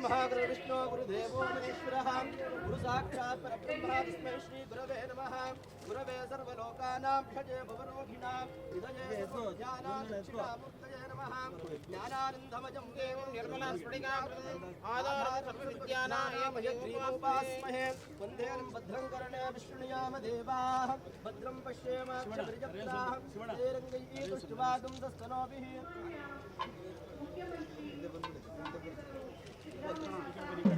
गुरुब्रह्मा गुरुविष्णु गुरुदेवो महेश्वरः गुरुसाक्षात् परब्रह्म तस्मै श्रीगुरवे नमः। गुरवे सर्वलोकानां षजे भवरोहिणां। हृदये सर्वज्ञानादक्षिणामूर्तये नमः। ज्ञानानन्दमजं देवं निर्मलास्फटिकाकृतिम् आधारं सर्वविद्यानामयग्रीवोपास्महे वन्देनं भद्रं कर्णे विष्णुयाम देवाः। भद्रं पश्येम क्षभिर्जत्राः श्रीरङ्गैः तुष्टवादं दस्तनोभिः। Thank you.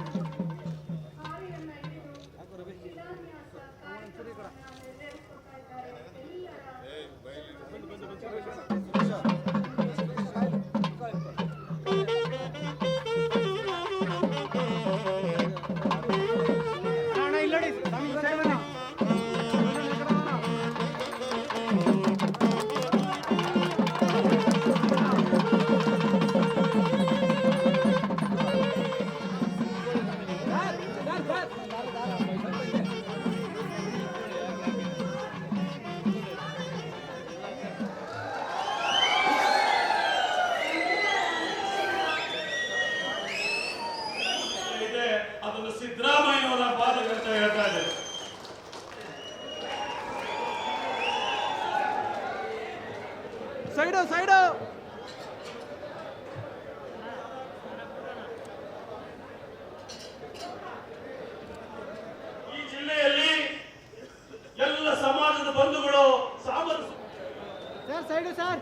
ಸೈಡು ಸೈಡು ಈ ಜಿಲ್ಲೆಯಲ್ಲಿ ಎಲ್ಲ ಸಮಾಜದ ಬಂಧುಗಳು ಸಾಮರಸ್ಯ ಸರ್ ಸೈಡು ಸರ್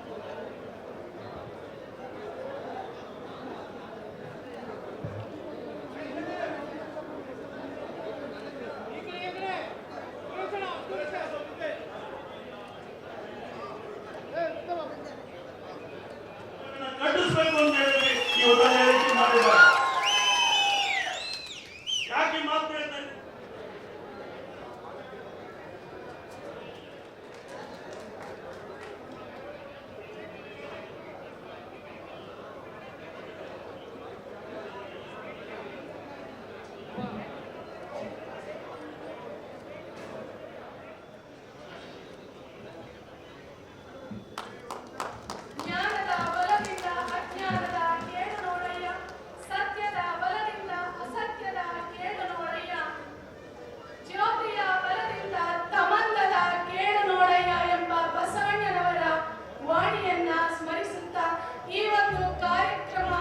ಕಟ್ಟಿಸ್ಬೇಕು ಅಂತ ಹೇಳಿ ಇವರೆಲ್ಲ ಹೇಳಿಕೆ ಮಾಡಿದ್ದಾರೆ ಯಾಕೆ ಈ ಮಾತು ಹೇಳ್ತಾರೆ ಜ್ಞಾನದ ಬಲದಿಂದ ಅಜ್ಞಾನದ ಕೇಡು ನೋಡಯ್ಯ ಸತ್ಯದ ಬಲದಿಂದ ಅಸತ್ಯದ ಕೇಡು ನೋಡಯ್ಯ ಜ್ಯೋತಿಯ ಬಲದಿಂದ ತಮಂದದ ಕೇಡು ನೋಡಯ್ಯ ಎಂಬ ಬಸವಣ್ಣನವರ ವಾಣಿಯನ್ನ ಸ್ಮರಿಸುತ್ತಾ ಈ ಒಂದು ಕಾರ್ಯಕ್ರಮ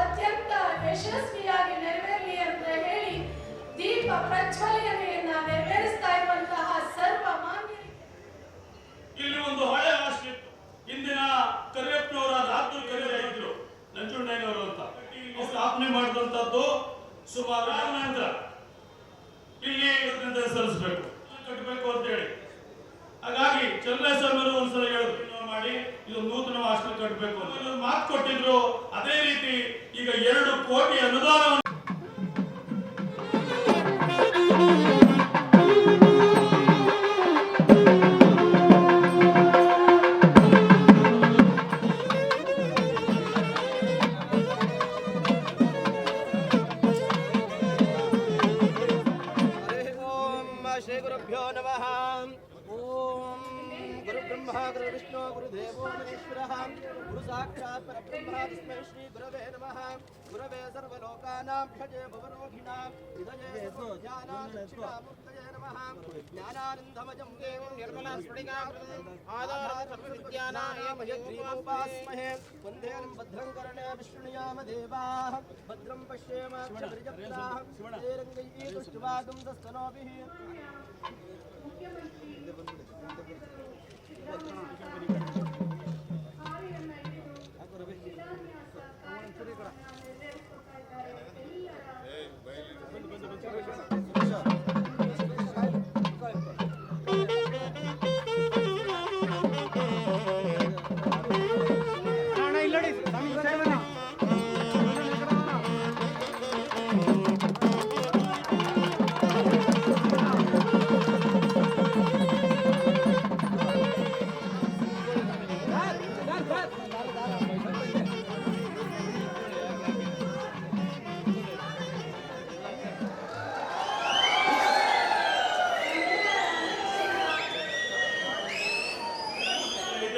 ಅತ್ಯಂತ ಯಶಸ್ವಿಯಾಗಿ ನೆರವೇರಲಿ ಅಂತ ಹೇಳಿ ಇಲ್ಲಿ ಒಂದು ಹಳೆ ಹಾಸ್ಟೆಲ್ ಇತ್ತು ಇಂದಿನ ಕರಿಯಪ್ಪನವರ ರಾತ್ರಿ ಕರೀರ ಇದ್ರು ಅಂತ. ಸ್ಥಾಪನೆ ಮಾಡಿದಂತದ್ದು ಸುಮಾರು ನಂತರ ಇಲ್ಲಿ ಸಲ್ಲಿಸಬೇಕು ಕಟ್ಟಬೇಕು ಅಂತ ಹೇಳಿ. ಹಾಗಾಗಿ ಚಂದ್ರೇಶ್ವರರು ಒಂದ್ಸಲ ಹೇಳಿದ್ರು. ಮಾಡಿ, ಇದು ನೂತನ ಹಾಸ್ಟೆಲ್ ಕಟ್ಟಬೇಕು ಅಂತ. ಮಾತು ಕೊಟ್ಟಿದ್ರು, ಅದೇ ರೀತಿ ಈಗ ಎರಡು ಕೋಟಿ ಅನುದಾನವನ್ನು गुरुविष्णु गुरुदेवो महेश्वरः गुरुसाक्षात् परब्रह्म तस्मै श्रीगुरवे नमः गुरवे सर्वलोकानां षजे भवरोहिणां हृदये सर्वज्ञानादक्षिणामूर्तये नमः ज्ञानानन्दमजं देवं निर्मलास्फटिकाकृतिम् आधारं सर्वविद्यानामयग्रीवोपास्महे वन्देनं भद्रं कर्णे विष्णुयाम देवाः भद्रं पश्येम श्रीरङ्गैः तुष्टवादं दस्तनोभिः Thank you.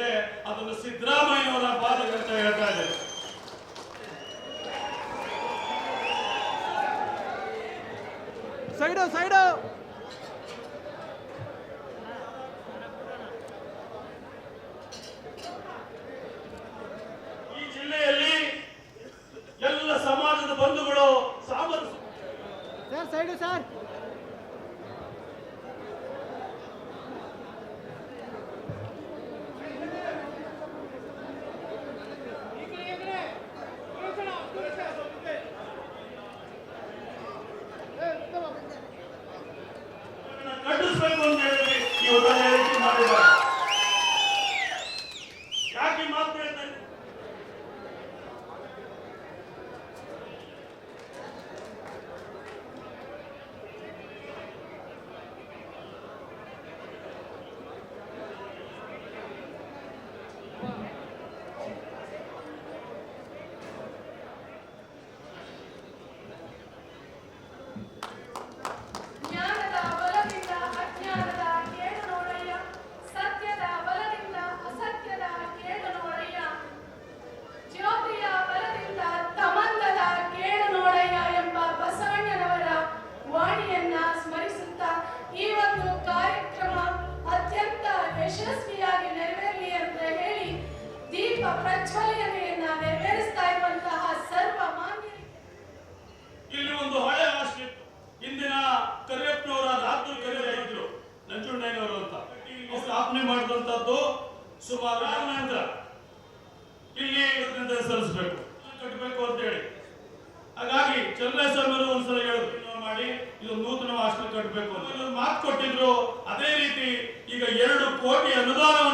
ಹೇಳಿದ್ರೆ ಅದನ್ನು ಸಿದ್ದರಾಮಯ್ಯನವರ ಪಾದಗಂತ ಹೇಳ್ತಾ ಇದೆ ಸೈಡ ಸೈಡು. ಈ ಜಿಲ್ಲೆಯಲ್ಲಿ ಎಲ್ಲ ಸಮಾಜದ ಬಂಧುಗಳು ಸಾಮರಸ್ಯ ಸರ್ ಸೈಡ್ ಸರ್. ಇವರು ಸ್ಥಾಪನೆ ಮಾಡಿದಂತದ್ದು ಸುಮಾರು ನಂತರ ಇಲ್ಲಿ ಸಲ್ಲಿಸಬೇಕು. ಕಟ್ಟಬೇಕು ಅಂತ ಹೇಳಿ ಹಾಗಾಗಿ ಚಂದ್ರೇಶ್ವರರು ಒಂದ್ಸಲ ಹೇಳಿದ್ರು ಮಾಡಿ, ಇದು ನೂತನ ಹಾಸ್ಟೆಲ್ ಕಟ್ಟಬೇಕು ಅಂತ. ಮಾತು ಕೊಟ್ಟಿದ್ರು, ಅದೇ ರೀತಿ ಈಗ ಎರಡು ಕೋಟಿ ಅನುದಾನವನ್ನು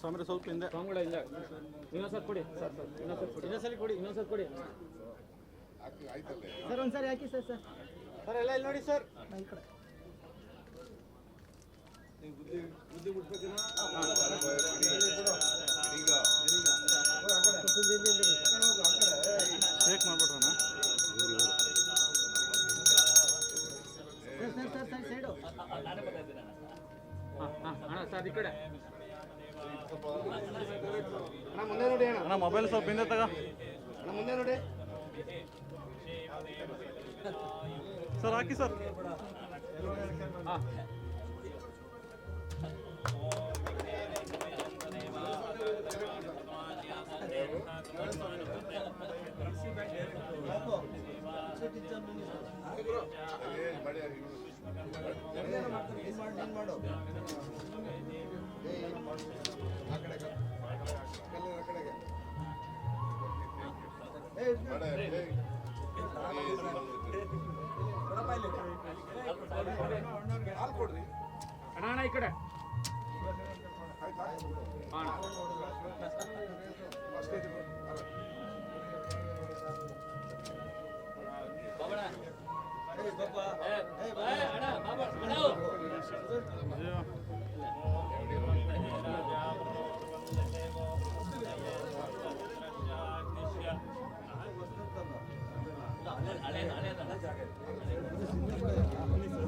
ಸ್ವಾಮಿ ಸ್ವಲ್ಪ ಹಿಂದೆ. ಸ್ವಾಮಿಗಳ ಇಲ್ಲ. ಸರ್ ಕೊಡಿ. ಸರ್ ಕೊಡಿ. ಇನ್ನೊಂದ್ಸರಿ ಕೊಡಿ ಸರ್ ಒಂದ್ಸರಿ ಹಾಕಿ ಸರ್ ಸರ್. ಸರ್ ಎಲ್ಲ ಇಲ್ಲಿ ನೋಡಿ ಸರ್. ಈ ಕಡೆ. ಶೇಕ್ ಮುಂದೆ ನೋಡಿ ಅಣ್ಣ. ಅಣ್ಣ ಮೊಬೈಲ್ ಸ್ವಲ್ಪ ಹಿಂದೆ ತಗ. ಅಣ್ಣ ಮುಂದೆ ನೋಡಿ. ಸರ್ ಹಾಕಿ ಸರ್. ಹಾಂ ಅಣ್ಣ ಈ ಕಡೆ. ಹಾಂ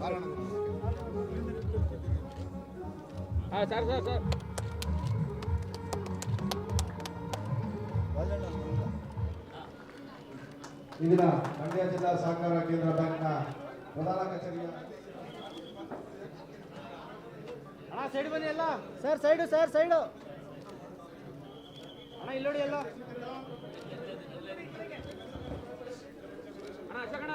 ಹಾಂ ಸರ್ ಸರ್ ಸರ್ ಇಂದಿನ ಮಂಡ್ಯ ಜಿಲ್ಲಾ ಸಹಕಾರ ಕೇಂದ್ರ ಬ್ಯಾಂಕ್ನ ಪ್ರಧಾನ ಕಚೇರಿಯ ಅಣ್ಣ ಸೈಡ್ ಬನ್ನಿ ಎಲ್ಲ. ಸರ್ ಸೈಡು ಸರ್ ಸೈಡು ಅಣ್ಣ, ಇಲ್ಲಿ ನೋಡಿ ಎಲ್ಲ. ಅಣ್ಣ, ಅಶೋಕಣ್ಣ.